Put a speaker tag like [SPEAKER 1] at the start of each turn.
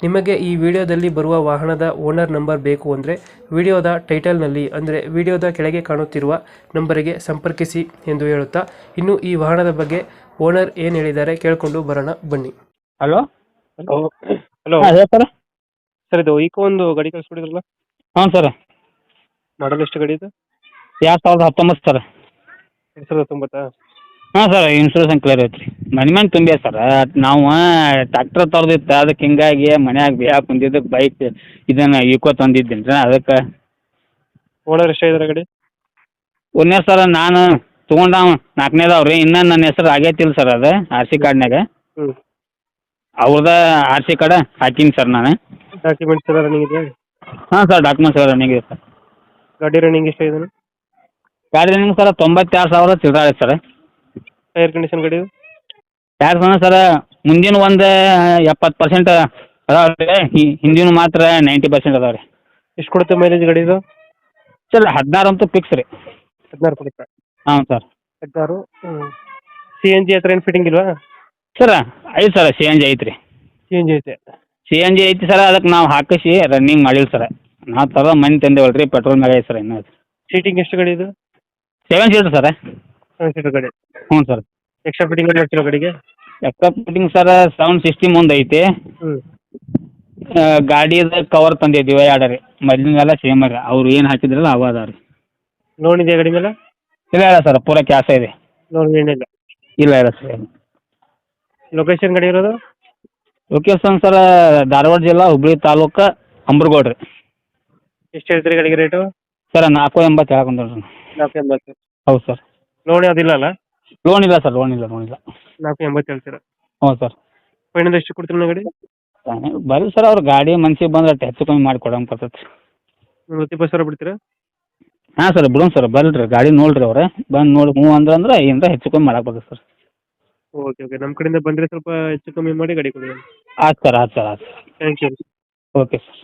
[SPEAKER 1] ನಿಮಗೆ ಈ ವಿಡಿಯೋದಲ್ಲಿ ಬರುವ ವಾಹನದ ಓನರ್ ನಂಬರ್ ಬೇಕು ಅಂದರೆ ವಿಡಿಯೋದ ಟೈಟಲ್ನಲ್ಲಿ ಅಂದರೆ ವಿಡಿಯೋದ ಕೆಳಗೆ ಕಾಣುತ್ತಿರುವ ನಂಬರಿಗೆ ಸಂಪರ್ಕಿಸಿ ಎಂದು ಹೇಳುತ್ತಾ ಇನ್ನು ಈ ವಾಹನದ ಬಗ್ಗೆ ಓನರ್ ಏನು ಹೇಳಿದ್ದಾರೆ ಕೇಳಿಕೊಂಡು ಬರೋಣ ಬನ್ನಿ.
[SPEAKER 2] ಹಲೋ?
[SPEAKER 1] ಹಲೋ.
[SPEAKER 2] ಸರ್.
[SPEAKER 1] ಸರ್ ಇದು ಈಕೋ ಒಂದು ಗಡಿ ಕಳಿಸ್ಬಿಡಿದ್ರಲ್ಲ
[SPEAKER 2] ಹಾಂ ಸರ್.
[SPEAKER 1] ಮಾಡಲ್ ಎಷ್ಟು ಗಾಡಿ ಇದು?
[SPEAKER 2] ಎರಡು ಸಾವಿರದ ಹತ್ತೊಂಬತ್ತು ಸರ್.
[SPEAKER 1] ಎರಡು ಸಾವಿರದ ತೊಂಬತ್ತಾ
[SPEAKER 2] ಹಾಂ ಸರ್ ಇನ್ಶೂರೆನ್ಸ್ ಕ್ಲಿಯರ್ ಐತ್ರಿ. ಮನೆ ಮನೆ ತುಂಬಿ ಸರ್ ನಾವು ಟ್ಯಾಕ್ಟ್ರ್ ತರ್ದಿತ್ತು ಅದಕ್ಕೆ ಹಿಂಗಾಗಿ ಮನ್ಯಾಗ ಬಿಯಾ ಕುಂದಿದ್ದಕ್ಕೆ ಬೈಕ್ ಇದನ್ನು ಈಕೋ ತಂದಿದ್ದೀನಿ ರೀ ಅದಕ್ಕೆ.
[SPEAKER 1] ಓನರ್ ಎಷ್ಟಾಗಿದ್ದಾರೆ ಗಾಡಿ?
[SPEAKER 2] ಒಂದೇ ಸರ್ ನಾನು ತೊಗೊಂಡವ ನಾಲ್ಕನೇದವ್ ರೀ ಇನ್ನೂ ನನ್ನ ಹೆಸರು ಆಗೈತಿಲ್ಲ ಸರ್ ಅದು ಆರ್ ಸಿ ಕಾರ್ಡ್ನಾಗ
[SPEAKER 1] ಹ್ಞೂ
[SPEAKER 2] ಅವ್ರದ ಆರ್ ಸಿ ಕಾರ್ಡ ಹಾಕೀನಿ ಸರ್ ನಾನು.
[SPEAKER 1] ಡಾಕ್ಯುಮೆಂಟ್ಸ್ ಎಲ್ಲ ರನ್ನಿಂಗ್ ಇದೆ
[SPEAKER 2] ಹಾಂ ಸರ್ ಡಾಕ್ಯುಮೆಂಟ್ಸ್ ಎಲ್ಲ ರನ್ನಿಂಗ್ ಇದೆ ಸರ್.
[SPEAKER 1] ಗಾಡಿ ರನ್ನಿಂಗ್ ಇದೆ
[SPEAKER 2] ಗಾಡಿ ರನ್ನಿಂಗ್ ಸರ್ ತೊಂಬತ್ತಾರು ಸಾವಿರ ಚಿಲ್ಲರೆ ಸರ್.
[SPEAKER 1] ಟೈರ್ ಕಂಡೀಷನ್ ಗಾಡಿ
[SPEAKER 2] ಯಾರು ಸಣ್ಣ ಸರ ಮುಂದಿನ ಒಂದು ಎಪ್ಪತ್ತು ಪರ್ಸೆಂಟ್ ಅದಾವೆ ರೀ ಹಿಂದಿನ ಮಾತ್ರ ನೈಂಟಿ ಪರ್ಸೆಂಟ್ ಅದಾವೆ ರೀ
[SPEAKER 1] ಎಷ್ಟು ಕೊಡುತ್ತೆ ಮೈಲೇಜ್ ಗಾಡಿ ಇದು?
[SPEAKER 2] ಸರ್ ಹದಿನಾರು ಅಂತೂ ಫಿಕ್ಸ್ ರೀ.
[SPEAKER 1] ಹದಿನಾರು ಕೊಡುತ್ತೆ?
[SPEAKER 2] ಹಾಂ ಸರ್.
[SPEAKER 1] ಹದಿನಾರು ಸಿ ಎನ್ ಜಿ ಹತ್ರ ಏನು ಫಿಟ್ಟಿಂಗ್ ಇಲ್ವಾ?
[SPEAKER 2] ಸರ ಐದು ಸರ್ ಸಿ ಎನ್ ಜಿ ಐತೆ ರೀ
[SPEAKER 1] ಸಿ ಎನ್ ಜಿ ಐತೆ.
[SPEAKER 2] ಸಿ ಎನ್ ಜಿ ಐತಿ ಸರ್ ಅದಕ್ಕೆ ನಾವು ಹಾಕಿಸಿ ರನ್ನಿಂಗ್ ಮಾಡಿಲ್ಲ ಸರ್. ನಾವು ತರೋ ಮನೆ ತಂದೇವಲ್ಲ ರೀ ಪೆಟ್ರೋಲ್ ಮ್ಯಾಗ ಐತೆ ಸರ್ ಇನ್ನೂ.
[SPEAKER 1] ಸೀಟಿಂಗ್ ಎಷ್ಟು ಗಾಡಿ ಇದು?
[SPEAKER 2] Seven seater sir.
[SPEAKER 1] ಗಾಡಿ.
[SPEAKER 2] ಹ್ಞೂ ಸರ್.
[SPEAKER 1] ಎಕ್ಸ್ಟ್ರಾ ಫಿಟ್ಟಿಂಗ್ ಎಲ್ಲ ಮಾಡ್ತಿರೋ ಗಾಡಿಗೆ?
[SPEAKER 2] Extra fitting sir sound system ಒಂದು ಐತಿ.
[SPEAKER 1] ಹ್ಞೂ
[SPEAKER 2] ಆ, ಗಾಡಿದು ಕವರ್ ತಂದಿದ್ದೀವಿ ಎರಡು ರೀ. ಮೊದಲಿನೆಲ್ಲ ಸೇಮ್ ರೀ. ಅವ್ರು ಏನು ಹಾಕಿದ್ರಲ್ಲ ಅವ ಅದಾವ ರೀ.
[SPEAKER 1] ಲೋನ್ ಇದೆಯಾ ಗಾಡಿ ಮೇಲೆ?
[SPEAKER 2] ಇಲ್ಲ ಇಲ್ಲ ಸರ್ ಪೂರ ಕ್ಯಾಶ ಇದೆ.
[SPEAKER 1] ಲೋನ್ ಏನಿಲ್ಲ.
[SPEAKER 2] ಇಲ್ಲ ಇಲ್ಲ ಸರ್
[SPEAKER 1] ಲೊಕೇಶನ್ ಗಾಡಿ ಇರೋದು?
[SPEAKER 2] ಲೊಕೇಶನ್ ಸರ್ ಧಾರವಾಡ ಜಿಲ್ಲಾ ಹುಬ್ಳಿ ತಾಲೂಕು ಅಂಬ್ರಗೋಡ್ ರೀ
[SPEAKER 1] ಎಷ್ಟು ಹೇಳ್ತೀರಿ ಗಾಡಿಗೆ ರೇಟು
[SPEAKER 2] ಸರ್ ನಾಲ್ಕು ಎಂಬತ್ತು ಹೇಳಕೊಂಡ್ರಿ
[SPEAKER 1] ನಾಲ್ಕು ಎಂಬತ್ತು.
[SPEAKER 2] ಹೌದು ಸರ್.
[SPEAKER 1] ಲೋನ್ ಅದಿಲ್ಲ ಅಲ್ಲ?
[SPEAKER 2] ಲೋನ್ ಇಲ್ಲ ಸರ್ ಲೋನ್ ಇಲ್ಲ ಲೋನ್ ಇಲ್ಲ.
[SPEAKER 1] ನಾಲ್ಕು ಎಂಬತ್ತು ಹೇಳ್ತೀರಾ?
[SPEAKER 2] ಹ್ಞೂ ಸರ್
[SPEAKER 1] ಫೈನಲ್ ಎಷ್ಟು ಕೊಡ್ತೀರಿ ನೀವು ಗಾಡಿ
[SPEAKER 2] ಬರ್ರಿ ಸರ್ ಅವ್ರ ಗಾಡಿ ಮನ್ಸಿಗೆ ಬಂದ್ರೆ ಅಷ್ಟು ಹೆಚ್ಚು ಕಮ್ಮಿ ಮಾಡಿ ಕೊಡಂಗೆ ಬರ್ತೈತಿ
[SPEAKER 1] ಒಂದು ಇಪ್ಪತ್ತು ಸಾವಿರ ಬಿಡ್ತೀರಾ?
[SPEAKER 2] ಹಾಂ ಸರ್ ಬಿಡೋಣ ಸರ್ ಬರ್ರಿ ಗಾಡಿ ನೋಡ್ರಿ ಅವ್ರೆ. ಬಂದು ನೋಡಿ ಹ್ಞೂ ಅಂದ್ರೆ ಅಂದ್ರೆ ಏನರ ಹೆಚ್ಚು ಕಮ್ಮಿ ಮಾಡಕ್ಕೆ ಬರ್ತದೆ ಸರ್
[SPEAKER 1] ಓಕೆ ಓಕೆ ನಮ್ಮ ಕಡೆಯಿಂದ ಬಂದರೆ ಸ್ವಲ್ಪ ಹೆಚ್ಚು ಕಮ್ಮಿ ಮಾಡಿ ಗಾಡಿ ಕೊಡಿ.
[SPEAKER 2] ಆಯ್ತು ಸರ್ ಆಯ್ತು ಸರ್ ಆಯ್ತು
[SPEAKER 1] ಥ್ಯಾಂಕ್ ಯು
[SPEAKER 2] ಓಕೆ ಸರ್